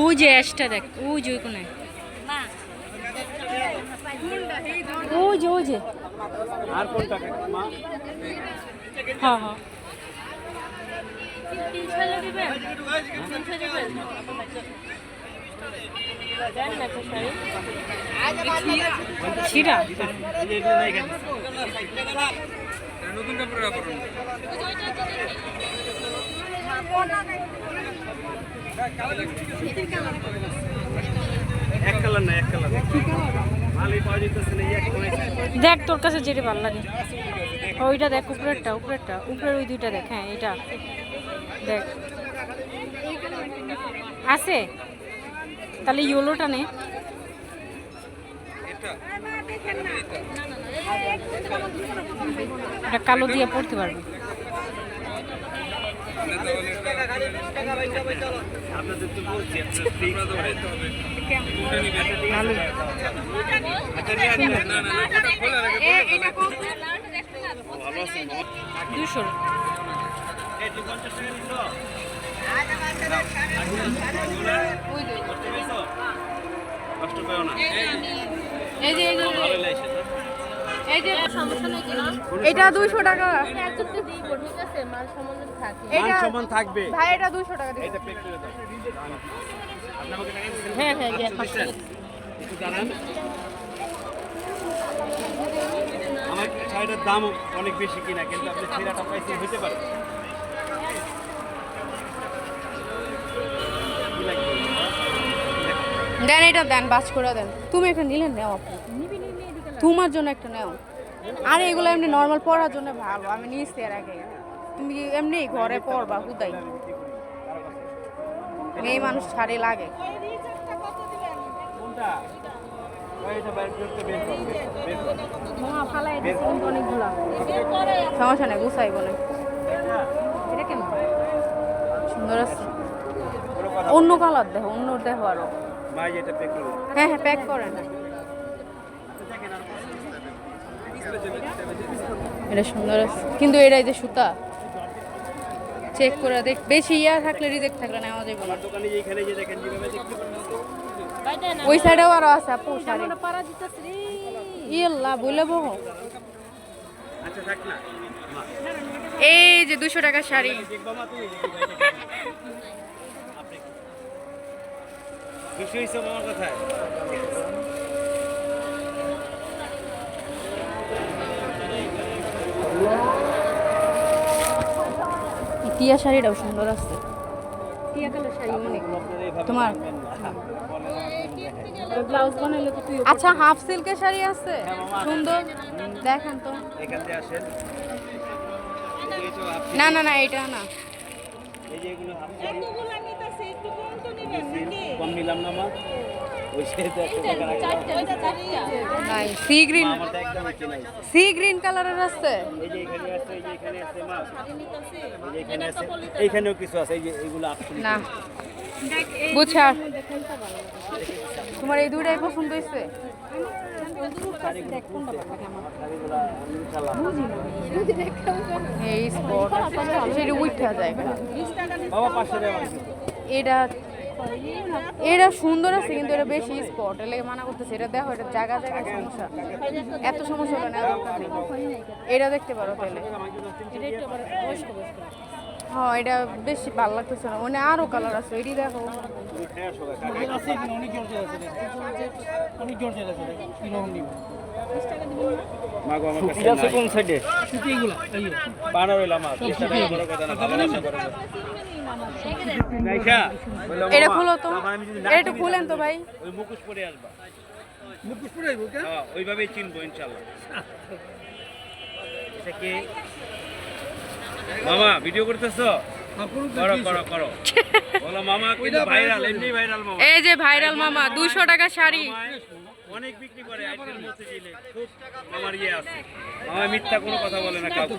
ওই যে অ্যাশটা দেখ ওই যে ওই কোনায় ওই যে ওই যে। আর কোনটা মা? হ্যাঁ হ্যাঁ। নতুন কাপড় এক কালার না এক কালার। দেখ তোর কাছে যেটা ভালো লাগে। ওইটা দেখ, উপরেরটা উপরেরটা, উপরের ওই দুইটা দেখ হ্যাঁ এটা দেখ। আছে? তাহলে ইয়োলোটা নে। এটা কালো দিয়ে পড়তে পারবি। আপনাদের তো বলছি আপনার ফ্রি করে হবে দুশো কষ্ট পেও না এই যে। এই যে সমস্যা নেই কিনা? এটা দুইশো টাকা। আমি একজনকে দিব ঠিক আছে? মাল সম্বন্ধে থাকে। মান সমান থাকবে। ভাই এটা দুইশো টাকা দিন এটা পেক করে দাও। আপনি আমাকে হ্যাঁ হ্যাঁ পাঁচশো। একটু দাঁড়ান। আমার শাড়িটার দাম অনেক বেশি কিনা কিন্তু আপনি হইতে পারে। দেন এটা দেন বাস করে দেন। তুমি একটা নিলে নেও আপনি। তোমার জন্য একটা নেও। আর এগুলো এমনি নর্মাল পড়ার জন্য ভালো। আমি নিয়েছি এর আগে। তুমি এমনি ঘরে পড়বা হুদাই। মেয়ে মানুষ ছাড়ে লাগে। সমস্যা নেই এটা কেন? সুন্দর আছে। অন্য কালার দেখো অন্য দেখো আরও। হ্যাঁ হ্যাঁ প্যাক করেন এটা সুন্দর কিন্তু এটা যে সুতা। চেক করে দেখ। বেশি ইয়া থাকলে রিজেক্ট থাকলে নেওয়া যাবে। না দোকানে যে এখানে যে দেখেন যেভাবে দেখতে দেন ওই সাইডেও আরও আছে আপু শাড়ি আমরা পাড়া দিতেছি রে। ইল্লা বলে বহু। আচ্ছা থাক না। এই যে দুশো টাকার শাড়ি। দেখবা মা তুমি। আমার কথায়? টিয়া শাড়িটাও সুন্দর আছে। টিয়া কালার শাড়ি অনেক তোমার? ব্লাউজ বানাইলে তো তুই আচ্ছা হাফ সিল্কের শাড়ি আছে। সুন্দর। দেখেন তো। এখান আসেন না না না। এটা না এই যে এগুলো হাফ কম নিলাম না মা। নাই সি গ্রিন সি কালারের আছে? এইখানেও কিছু আছে এই যে না। তোমার এই দুইটাই পছন্দ হয়েছে? এই স্পট সেটা উঠা যায়। এটা এটা সুন্দর আছে কিন্তু এটা বেশি স্পট এলে মানা করতেছে এটা দেখো এটা জায়গা জায়গায় সমস্যা এত সমস্যা হলো না এটা দেখতে পারো তাহলে হ্যাঁ এটা বেশি ভালো লাগতেছে না মানে আরও কালার আছে এটি দেখো তুমি খেয়ে আসো কাকা। মা গো, এটা মামা, খুলো তো। তখন আমি যদি না এটা খুলেন তো ভাই। ওই মুখোশ পরে আসবা। হ্যাঁ, ওইভাবেই চিনবো ইনশাল্লাহ। এটা কি? মামা ভিডিও করতেছো? করো করো করো। বলো মামা কিন্তু ভাইরাল এমনি ভাইরাল মামা। এই যে ভাইরাল মামা দুশো টাকা শাড়ি। অনেক বিক্রি করে মতিঝিলে খুব আমার ইয়ে আছে। আমার মিথ্যা কোনো কথা বলে না কাউকে।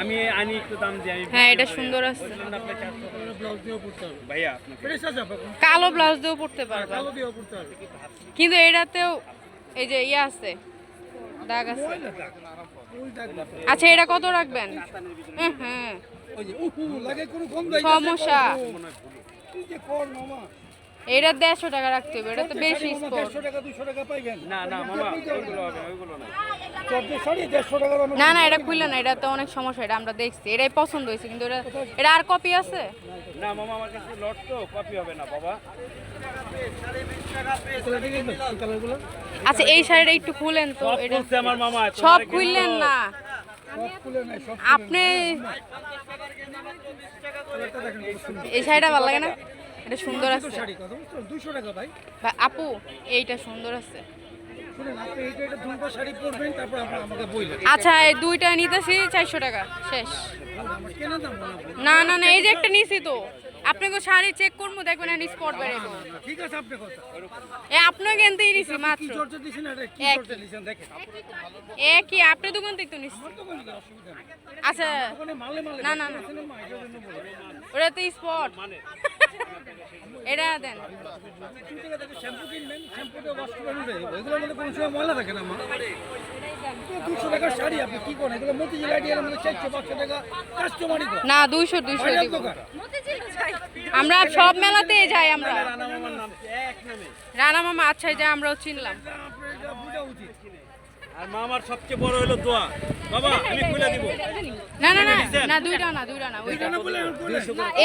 আমি আনি একটু দাম দিই আমি হ্যাঁ এটা সুন্দর আছে। বললাম না আপনার 400 টাকা ব্লাউজ দিয়েও পড়তে হবে। ভাইয়া কালো ব্লাউজ দিয়েও পড়তে পারবা। কিন্তু এটাতেও এই যে ইয়ে আছে দাগ আছে। আচ্ছা এটা কত রাখবেন? হ্যাঁ, হ্যাঁ। সমস্যা। এটা দেড়শো টাকা রাখতে হবে এটা তো বেশি স্পোর্ট না না মামা ওইগুলো হবে ওইগুলো না। না না এটা খুললে না এটা তো অনেক সমস্যা এটা আমরা দেখছি। এটাই পছন্দ হয়েছে কিন্তু এটা এটা আর কপি আছে? না মামা আমার কাছে লট তো কপি হবে না বাবা। আচ্ছা এই শাড়িটা একটু খুলেন তো সব এটা আমার মামা সব খুললেন না? আপনি এই শাড়িটা ভালো লাগে না? এটা সুন্দর আছে। টাকা ভাই। আপু এইটা সুন্দর আছে। আপনি শাড়ি আপনি আচ্ছা এই দুইটা নিতেছি চারশো টাকা শেষ। না না না এই যে একটা নিছি তো। আপনাকে শাড়ি চেক করব দেখবেন আর স্পট বেড়ে ঠিক আছে আপনি কথা। এ আপনার কিনতেই নিছি কি মাত্র। চর্চা দিছেন এটা কি একই। চর্চা এ কি আপনার দোকান থেকে তো নিছি। আচ্ছা। না না না। ওটা তো স্পট দেন। না, দুইশো দুইশো আমরা সব মেলাতে যাই আমরা? রানা মামা আচ্ছা যা আমরাও চিনলাম আপনার এটা বোঝা উচিত আর মামার সবচেয়ে বড় হলো দোয়া। বাবা আমি খুলে দিব। না না না না দুইটা না দুইটা না ওইটা। না বলে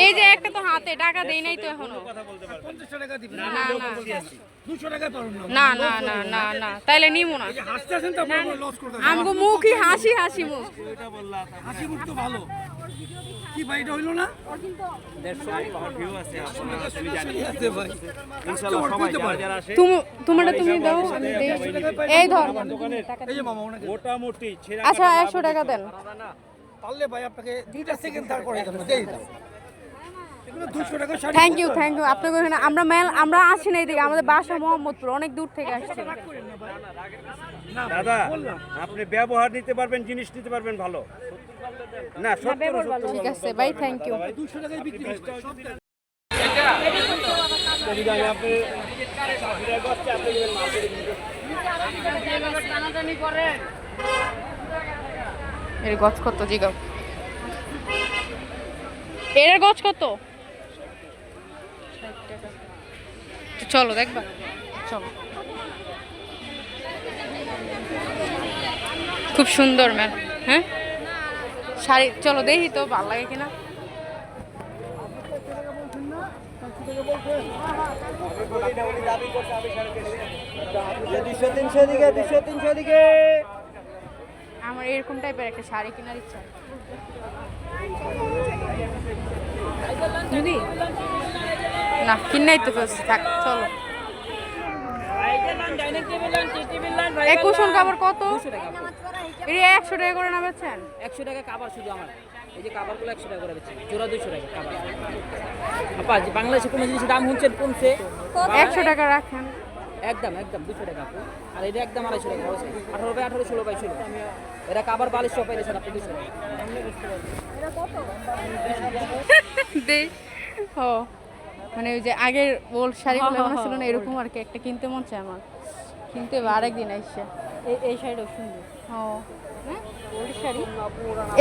এই যে একটা তো হাতে টাকা দেই নাই তো এখনও। কথা বলতে পারবে। 50 টাকা দিবেন না না না। না না না না না। তাইলে নিমু না। আমগো মুখই হাসি হাসি মুখ। হাসি মুখ তো ভালো। কি ভাই এটা হইল না? দেড়শো ভিউ আছে আপনার আমি জানি আছে ভাই ইনশাআল্লাহ সবাই যারা যারা আসে তুমি তোমারটা তুমি দাও এই ধর। এই যে মামা ওনাকে। মোটামুটি আচ্ছা একশো টাকা দেন। পারলে ভাই আপনাকে দুইটা সেকেন্ড দাঁড় করে দেবো দেই। দাও এগুলো দুশো টাকা sari thank you thank you আপনাকে ওখানে আমরা মেল আমরা আসি না এদিকে আমাদের বাসা মোহাম্মদপুর অনেক দূর থেকে আসছি। দাদা আপনি ব্যবহার নিতে পারবেন জিনিস নিতে পারবেন ভালো। না ঠিক আছে ভাই থ্যাংক ইউ দুশো টাকায় বিক্রি এর গছ কত জিগাও? এর গছ কত? চলো, দেখবা। চলো। খুব সুন্দর, ম্যাম। হ্যাঁ? শাড়ি, চলো, দেখি তো, ভালো লাগে কিনা। আমার এরকম টাইপের একটা শাড়ি কেনার ইচ্ছা। যদি না কিনাই তো ফেলছি থাক চলো। এই কুশন কাপড় কত? এটা একশো টাকা করে না বেচছেন একশো টাকা কাবার শুধু আমার। এই যে কাবারগুলো একশো টাকা করে বেচছি জোড়া দুশো টাকা কাবার আপা যে বাংলাদেশে কোনো জিনিসের দাম হচ্ছে কমছে। একশো টাকা রাখেন। একদম একদম দুশো টাকা আপু। আর এটা একদম আড়াইশো টাকা আঠারো বাই আঠারো ষোলো বাই ষোলো। এটা কাবার বালিশ সব পাইলেছেন আপনি দুশো টাকা। দেই। ও মানে ওই যে আগের ওল্ড শাড়িগুলো মনে ছিল না এরকম আর কি একটা কিনতে মন চায় আমার। কিনতে হবে আরেকদিন আইসা। এই এই শাড়িটাও সুন্দর ও।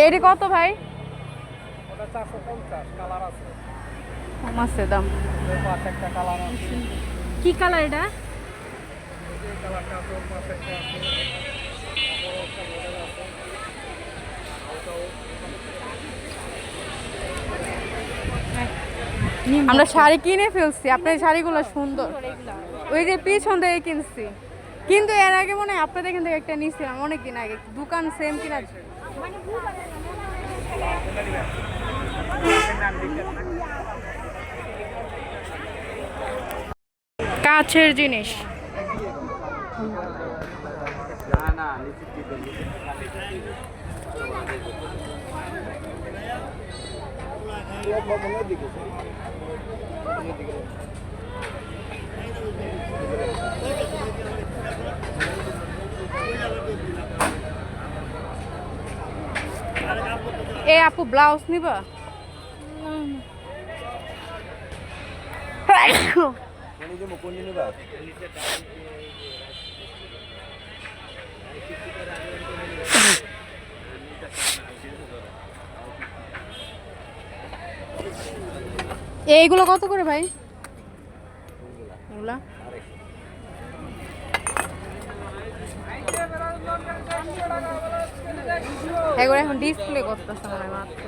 এটি কত ভাই? কম আছে দাম। কি কালার এটা? আমরা শাড়ি কিনে ফেলছি আপনার শাড়িগুলো সুন্দর। ওই যে পিছন থেকে কিনছি। কিন্তু এর আগে মনে হয় আপনাদের এখান থেকে একটা নিয়েছিলাম অনেকদিন আগে। দোকান সেম কিনা কাছের জিনিস। না না এ আপু ব্লাউজ নিবা? নিবা এইগুলো কত করে ভাই? এগুলা? এগুলো এখন ডিসপ্লে করতেছে মনে মাত্র।